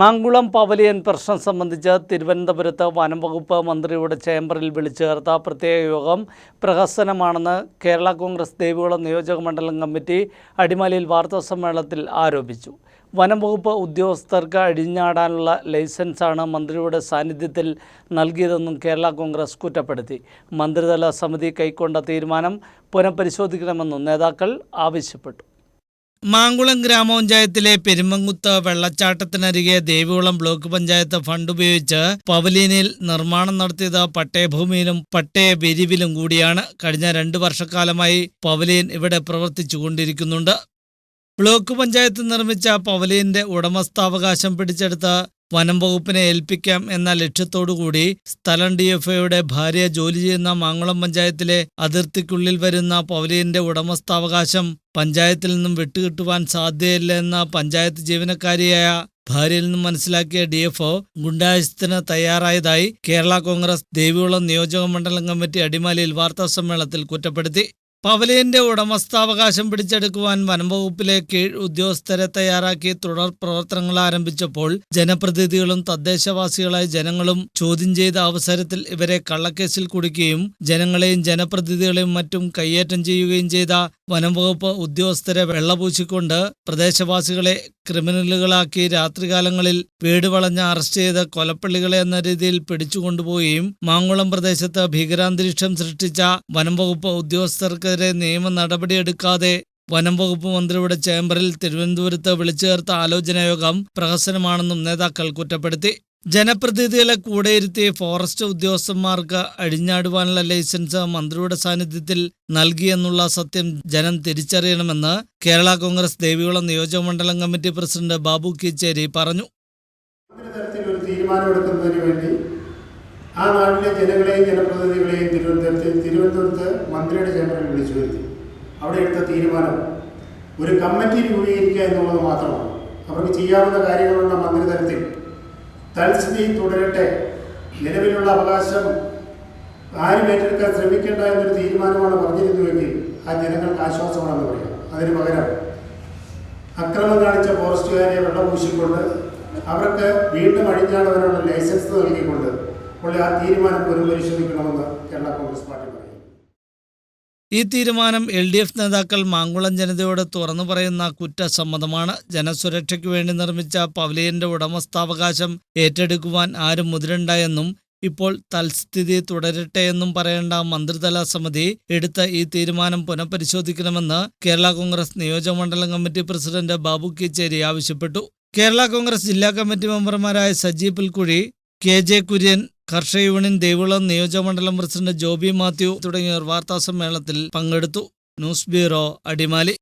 Mankulam pavilion പ്രശ്നം സംബന്ധിച്ച് തിരുവനന്തപുരത്ത് വനം വകുപ്പ് മന്ത്രിയുടെ ചേംബറിൽ വിളിച്ചു ചേർത്ത പ്രത്യേക യോഗം പ്രഹസനമാണെന്ന് കേരള കോൺഗ്രസ് ദേവികുളം നിയോജക മണ്ഡലം കമ്മിറ്റി അടിമാലിയിൽ വാർത്താസമ്മേളനത്തിൽ ആരോപിച്ചു. വനം വകുപ്പ് ഉദ്യോഗസ്ഥർക്ക് അഴിഞ്ഞാടാനുള്ള ലൈസൻസാണ് മന്ത്രിയുടെ സാന്നിധ്യത്തിൽ നൽകിയതെന്നും കേരള കോൺഗ്രസ് കുറ്റപ്പെടുത്തി. മന്ത്രിതല സമിതി കൈക്കൊണ്ട തീരുമാനം പുനഃപരിശോധിക്കണമെന്നും നേതാക്കൾ ആവശ്യപ്പെട്ടു. മാങ്കുളം ഗ്രാമപഞ്ചായത്തിലെ പെരുമങ്കുത്ത് വെള്ളച്ചാട്ടത്തിനരികെ ദേവികുളം ബ്ലോക്ക് പഞ്ചായത്ത് ഫണ്ട് ഉപയോഗിച്ച് പവലിയനിൽ നിർമ്മാണം നടത്തിയത് പട്ടയഭൂമിയിലും പട്ടയ വെരിവിലും കൂടിയാണ്. കഴിഞ്ഞ രണ്ടു വർഷക്കാലമായി പവലിയൻ ഇവിടെ പ്രവർത്തിച്ചുകൊണ്ടിരിക്കുന്നുണ്ട്. ബ്ലോക്ക് പഞ്ചായത്ത് നിർമ്മിച്ച പവലിയന്റെ ഉടമസ്ഥാവകാശം പിടിച്ചെടുത്ത് വനം വകുപ്പിനെ ഏൽപ്പിക്കാം എന്ന ലക്ഷ്യത്തോടുകൂടി സ്ഥലം ഡി എഫ് ഭാര്യ ജോലി ചെയ്യുന്ന മാങ്കുളം പഞ്ചായത്തിലെ അതിർത്തിക്കുള്ളിൽ വരുന്ന പവലിയന്റെ ഉടമസ്ഥാവകാശം പഞ്ചായത്തിൽ നിന്നും വിട്ടുകിട്ടുവാൻ സാധ്യതയില്ല എന്ന പഞ്ചായത്ത് ജീവനക്കാരിയായ ഭാര്യയിൽ നിന്നും മനസ്സിലാക്കിയ ഡി എഫ് ഒ തയ്യാറായതായി കേരള കോൺഗ്രസ് ദേവികുളം നിയോജക മണ്ഡലം കമ്മിറ്റി അടിമാലിയിൽ വാർത്താ സമ്മേളനത്തിൽ കുറ്റപ്പെടുത്തി. പവലിയന്റെ ഉടമസ്ഥാവകാശം പിടിച്ചെടുക്കുവാൻ വനംവകുപ്പിലെ കീഴ് ഉദ്യോഗസ്ഥരെ തയ്യാറാക്കി തുടർ പ്രവർത്തനങ്ങൾ ആരംഭിച്ചപ്പോൾ ജനപ്രതിനിധികളും തദ്ദേശവാസികളായ ജനങ്ങളും ചോദ്യം ചെയ്ത അവസരത്തിൽ ഇവരെ കള്ളക്കേസിൽ കുടുക്കുകയും ജനങ്ങളെയും ജനപ്രതിനിധികളെയും മറ്റും കയ്യേറ്റം ചെയ്യുകയും ചെയ്ത വനംവകുപ്പ് ഉദ്യോഗസ്ഥരെ വെള്ളപൂശിക്കൊണ്ട് പ്രദേശവാസികളെ ക്രിമിനലുകളാക്കി രാത്രികാലങ്ങളിൽ വീട് വളഞ്ഞ് അറസ്റ്റ് ചെയ്ത് കൊലപ്പള്ളികളെ എന്ന രീതിയിൽ പിടിച്ചുകൊണ്ടുപോവുകയും മാങ്കുളം പ്രദേശത്ത് ഭീകരാന്തരീക്ഷം സൃഷ്ടിച്ച വനംവകുപ്പ് ഉദ്യോഗസ്ഥർക്കെതിരെ നിയമ നടപടിയെടുക്കാതെ വനം വകുപ്പ് മന്ത്രിയുടെ ചേംബറിൽ തിരുവനന്തപുരത്ത് വിളിച്ചു ചേർത്ത ആലോചനായോഗം പ്രഹസനമാണെന്നും നേതാക്കൾ കുറ്റപ്പെടുത്തി. ജനപ്രതിനിധികളെ കൂടെയിരുത്തി ഫോറസ്റ്റ് ഉദ്യോഗസ്ഥന്മാർക്ക് അഴിഞ്ഞാടുവാനുള്ള ലൈസൻസ് മന്ത്രിയുടെ സാന്നിധ്യത്തിൽ നൽകിയെന്നുള്ള സത്യം ജനം തിരിച്ചറിയണമെന്ന് കേരള കോൺഗ്രസ് ദേവികുളം നിയോജകമണ്ഡലം കമ്മിറ്റി പ്രസിഡന്റ് ബാബു കീച്ചേരി പറഞ്ഞു. തീരുമാനമെടുക്കുന്നതിന് വേണ്ടി ആ നാട്ടിലെ ജനങ്ങളെയും ജനപ്രതിനിധികളെയും ചേംബറിൽ അവിടെ എടുത്ത തീരുമാനം ഒരു കമ്മിറ്റി രൂപീകരിക്കുക എന്നുള്ളത് മാത്രമാണ്. അവർക്ക് ചെയ്യാവുന്ന കാര്യങ്ങളുള്ള മന്ത്രിതലത്തിൽ തൽസ്ഥിതി തുടരട്ടെ. നിലവിലുള്ള അവകാശം ആരും ഏറ്റെടുക്കാൻ ശ്രമിക്കേണ്ട എന്നൊരു തീരുമാനമാണ് പറഞ്ഞിരുന്നുവെങ്കിൽ ആ ജനങ്ങൾക്ക് ആശ്വാസമാണെന്ന് പറയാം. അതിന് പകരം അക്രമം കാണിച്ച ഫോറസ്റ്റുകാരെ വെള്ളപൂശിക്കൊണ്ട് അവർക്ക് വീണ്ടും അഴിഞ്ഞാടുവാനുള്ള ലൈസൻസ് നൽകിക്കൊണ്ട് ഉള്ള ആ തീരുമാനം പുനഃപരിശോധിക്കണമെന്ന് കേരള കോൺഗ്രസ് പാർട്ടി പറയും ഈ തീരുമാനം എൽ ഡി എഫ് നേതാക്കൾ മാങ്കുളം ജനതയോട് തുറന്നു പറയുന്ന കുറ്റസമ്മതമാണ്. ജനസുരക്ഷയ്ക്കു വേണ്ടി നിർമ്മിച്ച പവലിയന്റെ ഉടമസ്ഥാവകാശം ഏറ്റെടുക്കുവാൻ ആരും മുതിരണ്ടായെന്നും ഇപ്പോൾ തൽസ്ഥിതി തുടരട്ടെ എന്നും പറയേണ്ട മന്ത്രിതല സമിതി എടുത്ത ഈ തീരുമാനം പുനഃപരിശോധിക്കണമെന്ന് കേരള കോൺഗ്രസ് നിയോജകമണ്ഡലം കമ്മിറ്റി പ്രസിഡന്റ് ബാബു കീച്ചേരി ആവശ്യപ്പെട്ടു. കേരള കോൺഗ്രസ് ജില്ലാ കമ്മിറ്റി മെമ്പർമാരായ സജി പുൽക്കുഴി കെ ജെ കുര്യൻ കർഷക യൂണിയൻ ദേവികുളം നിയോജകമണ്ഡലം പ്രസിഡന്റ് ജോബി മാത്യു തുടങ്ങിയവർ വാർത്താ സമ്മേളനത്തിൽ പങ്കെടുത്തു. News bureau Adimali.